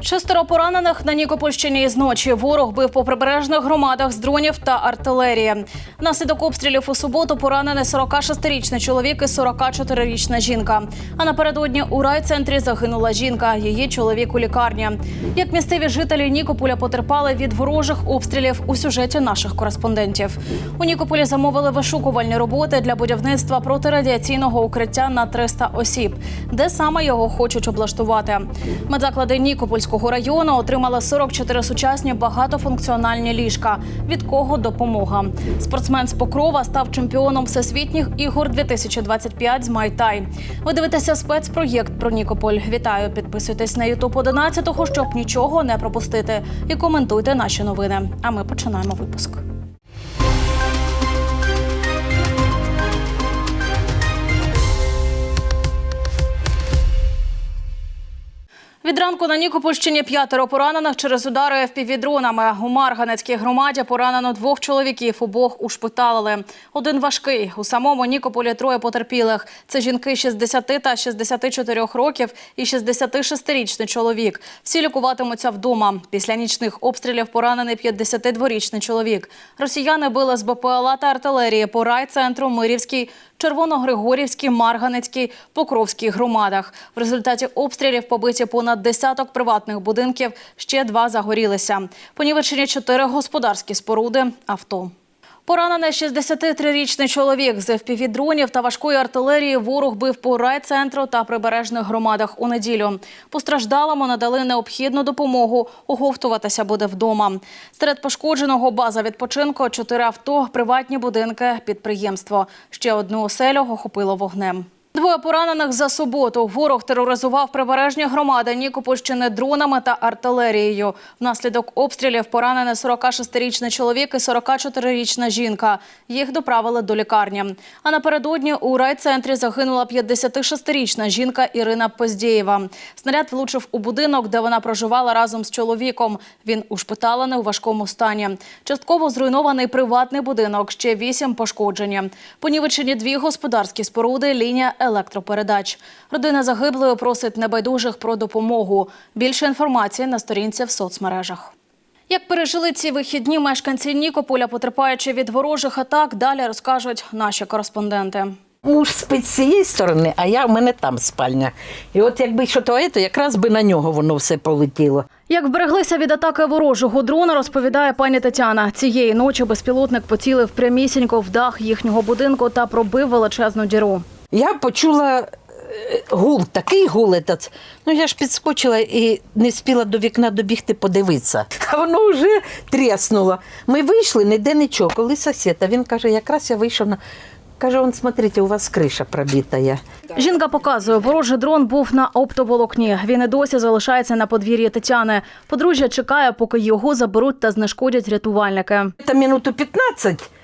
Шестеро поранених на Нікопольщині із ночі. Ворог бив по прибережних громадах з дронів та артилерії. Внаслідок обстрілів у суботу поранений 46-річний чоловік і 44-річна жінка. А напередодні у райцентрі загинула жінка. Її чоловік у лікарні. Як місцеві жителі Нікополя потерпали від ворожих обстрілів у сюжеті наших кореспондентів. У Нікополі замовили вишукувальні роботи для будівництва протирадіаційного укриття на 300 осіб, де саме його хочуть облаштувати. Медзаклади Нікопольського району отримала 44 сучасні багатофункціональні ліжка. Від кого допомога? Спортсмен з Покрова став чемпіоном всесвітніх ігор 2025 з Майтай. Ви дивитеся спецпроєкт про Нікополь. Вітаю! Підписуйтесь на Ютуб 11 щоб нічого не пропустити. І коментуйте наші новини. А ми починаємо випуск. Ранку на Нікопольщині п'ятеро поранених через удари FPV-дронами. У Марганецькій громаді поранено двох чоловіків, обох ушпиталили. Один важкий. У самому Нікополі троє потерпілих. Це жінки 60 та 64 років і 66-річний чоловік. Всі лікуватимуться вдома. Після нічних обстрілів поранений 52-річний чоловік. Росіяни били з БПЛА та артилерії по райцентру Мирівський, Червоногригорівській, Марганецькій, Покровській громадах. В результаті обстрілів побиті понад десяток приватних будинків, ще два загорілися. Понівечені чотири господарські споруди, авто. Поранений 63-річний чоловік з FPV-дронів та важкої артилерії ворог бив по райцентру та прибережних громадах у неділю. Постраждалому надали необхідну допомогу. Оговтуватися буде вдома. Серед пошкодженого база відпочинку, чотири авто, приватні будинки, підприємство. Ще одну оселю охопило вогнем. Двоє поранених за суботу. Ворог тероризував прибережні громади Нікопольщини дронами та артилерією. Внаслідок обстрілів поранений 46-річний чоловік і 44-річна жінка. Їх доправили до лікарні. А напередодні у райцентрі загинула 56-річна жінка Ірина Поздєєва. Снаряд влучив у будинок, де вона проживала разом з чоловіком. Він ушпиталений у важкому стані. Частково зруйнований приватний будинок, ще вісім пошкоджені. Понівечені дві господарські споруди, лінія електропередач. Родина загиблої просить небайдужих про допомогу. Більше інформації на сторінці в соцмережах. Як пережили ці вихідні мешканці Нікополя, потерпаючи від ворожих атак, далі розкажуть наші кореспонденти. Муж спить з цієї сторони, а я в мене там спальня. І от якби що то, то якраз би на нього воно все полетіло. Як вбереглися від атаки ворожого дрона, розповідає пані Тетяна. Цієї ночі безпілотник поцілив прямісінько в дах їхнього будинку та пробив величезну діру. Я почула е, гул, такий гул. Этот. Ну я ж підскочила і не спіла до вікна добігти подивитися. А воно вже тріснуло. Ми вийшли, ніде нічого. Коли сусід, а він каже, якраз я вийшов на. Каже, он, смотрите, у вас криша пробита. Я. Жінка показує, ворожий дрон був на оптоволокні. Він і досі залишається на подвір'ї Тетяни. Подружжя чекає, поки його заберуть та знешкодять рятувальники. Та минуту 15 е,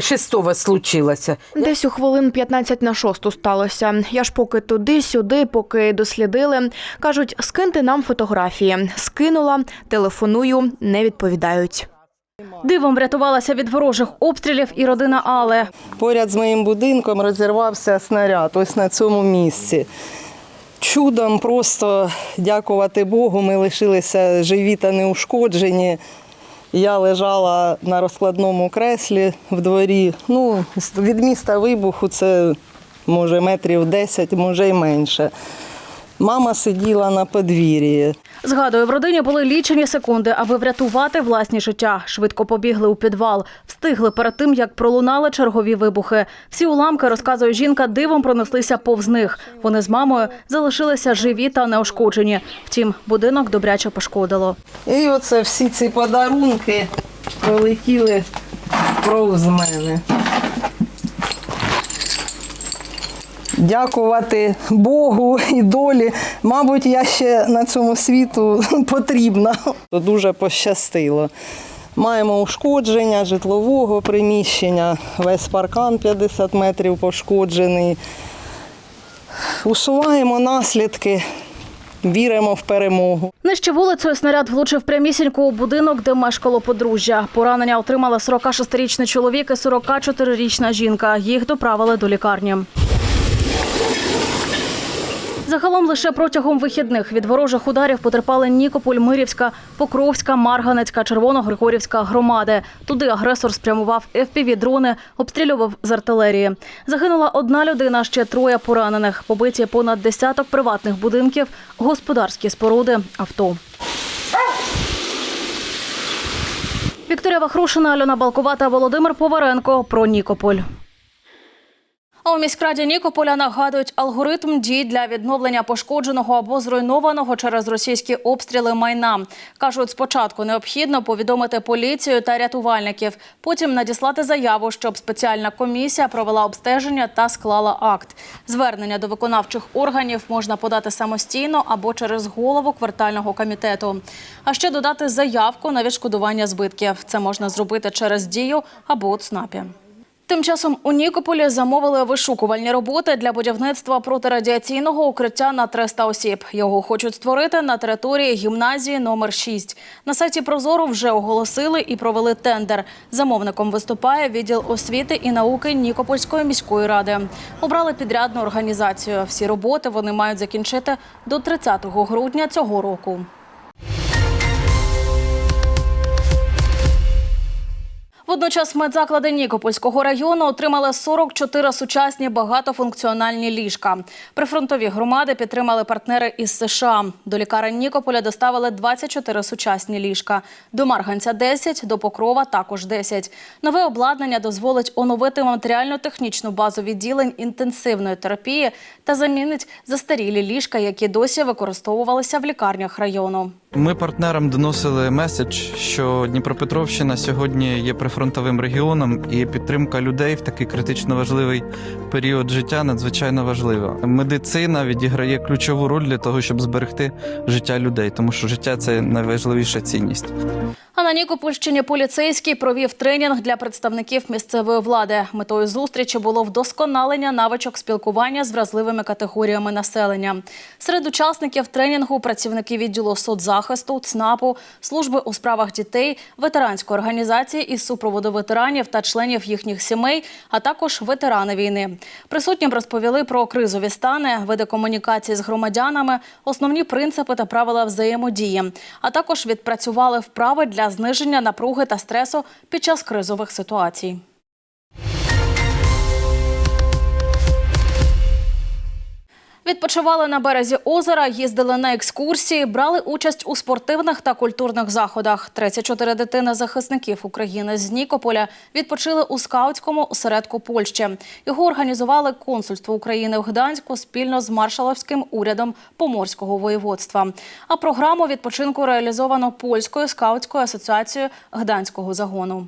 шестого случилося. Десь у хвилин 15 на шосту сталося. Я ж поки туди-сюди, поки дослідили. Кажуть, скиньте нам фотографії. Скинула, телефоную, не відповідають. Дивом врятувалася від ворожих обстрілів і родина Але. Поряд з моїм будинком розірвався снаряд ось на цьому місці. Чудом просто дякувати Богу, ми лишилися живі та неушкоджені. Я лежала на розкладному креслі в дворі. Ну, від міста вибуху це може метрів 10, може й менше. Мама сиділа на подвір'ї. Згадує, в родині були лічені секунди, аби врятувати власні життя. Швидко побігли у підвал. Встигли перед тим, як пролунали чергові вибухи. Всі уламки, розказує жінка, дивом пронеслися повз них. Вони з мамою залишилися живі та неушкоджені. Втім, будинок добряче пошкодило. І оце всі ці подарунки пролетіли повз мене. Дякувати Богу і долі. Мабуть, я ще на цьому світу потрібна. Дуже пощастило. Маємо ушкодження житлового приміщення, весь паркан 50 метрів пошкоджений. Усуваємо наслідки, віримо в перемогу. Нижче вулицею снаряд влучив прямісінько у будинок, де мешкало подружжя. Поранення отримала 46-річний чоловік і 44-річна жінка. Їх доправили до лікарні. Загалом лише протягом вихідних від ворожих ударів потерпали Нікополь, Мирівська, Покровська, Марганецька, Червоногригорівська громади. Туди агресор спрямував FPV-дрони, обстрілював з артилерії. Загинула одна людина, ще троє поранених. Побиті понад десяток приватних будинків, господарські споруди, авто. Вікторія Вахрушина, Альона Балкова Володимир Поваренко про Нікополь. А у міськраді Нікополя нагадують алгоритм дій для відновлення пошкодженого або зруйнованого через російські обстріли майна. Кажуть, спочатку необхідно повідомити поліцію та рятувальників, потім надіслати заяву, щоб спеціальна комісія провела обстеження та склала акт. Звернення до виконавчих органів можна подати самостійно або через голову квартального комітету. А ще додати заявку на відшкодування збитків. Це можна зробити через дію або у ЦНАПі. Тим часом у Нікополі замовили вишукувальні роботи для будівництва протирадіаційного укриття на 300 осіб. Його хочуть створити на території гімназії номер 6. На сайті Прозору вже оголосили і провели тендер. Замовником виступає відділ освіти і науки Нікопольської міської ради. Обрали підрядну організацію. Всі роботи вони мають закінчити до 30 грудня цього року. Водночас медзаклади Нікопольського району отримали 44 сучасні багатофункціональні ліжка. Прифронтові громади підтримали партнери із США. До лікарень Нікополя доставили 24 сучасні ліжка. До Марганця – 10, до Покрова – також 10. Нове обладнання дозволить оновити матеріально-технічну базу відділень інтенсивної терапії та замінить застарілі ліжка, які досі використовувалися в лікарнях району. Ми партнерам доносили меседж, що Дніпропетровщина сьогодні є прифронтовим регіоном, і підтримка людей в такий критично важливий період життя надзвичайно важлива. Медицина відіграє ключову роль для того, щоб зберегти життя людей, тому що життя це найважливіша цінність. А на Нікопольщині поліцейський провів тренінг для представників місцевої влади. Метою зустрічі було вдосконалення навичок спілкування з вразливими категоріями населення. Серед учасників тренінгу працівники відділу соцзахисту, ЦНАПу, служби у справах дітей, ветеранської організації із супроводу ветеранів та членів їхніх сімей, а також ветерани війни. Присутнім розповіли про кризові стани, види комунікації з громадянами, основні принципи та правила взаємодії, а також відпрацювали вправи для зниження напруги та стресу під час кризових ситуацій. Відпочивали на березі озера, їздили на екскурсії, брали участь у спортивних та культурних заходах. 34 дитини захисників України з Нікополя відпочили у скаутському осередку Польщі. Його організували консульство України в Гданську спільно з маршаловським урядом Поморського воєводства. А програму відпочинку реалізовано польською скаутською асоціацією Гданського загону.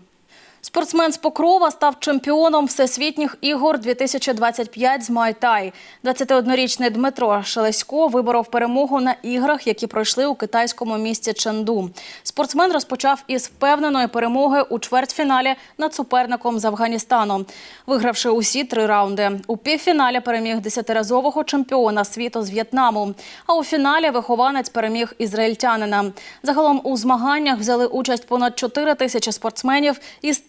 Спортсмен з Покрова став чемпіоном всесвітніх ігор 2025 з Майтай. 21-річний Дмитро Шелесько виборов перемогу на іграх, які пройшли у китайському місті Ченду. Спортсмен розпочав із впевненої перемоги у чвертьфіналі над суперником з Афганістану, вигравши усі три раунди. У півфіналі переміг десятиразового чемпіона світу з В'єтнаму. А у фіналі вихованець переміг ізраїльтянина. Загалом у змаганнях взяли участь понад 4 тисячі спортсменів із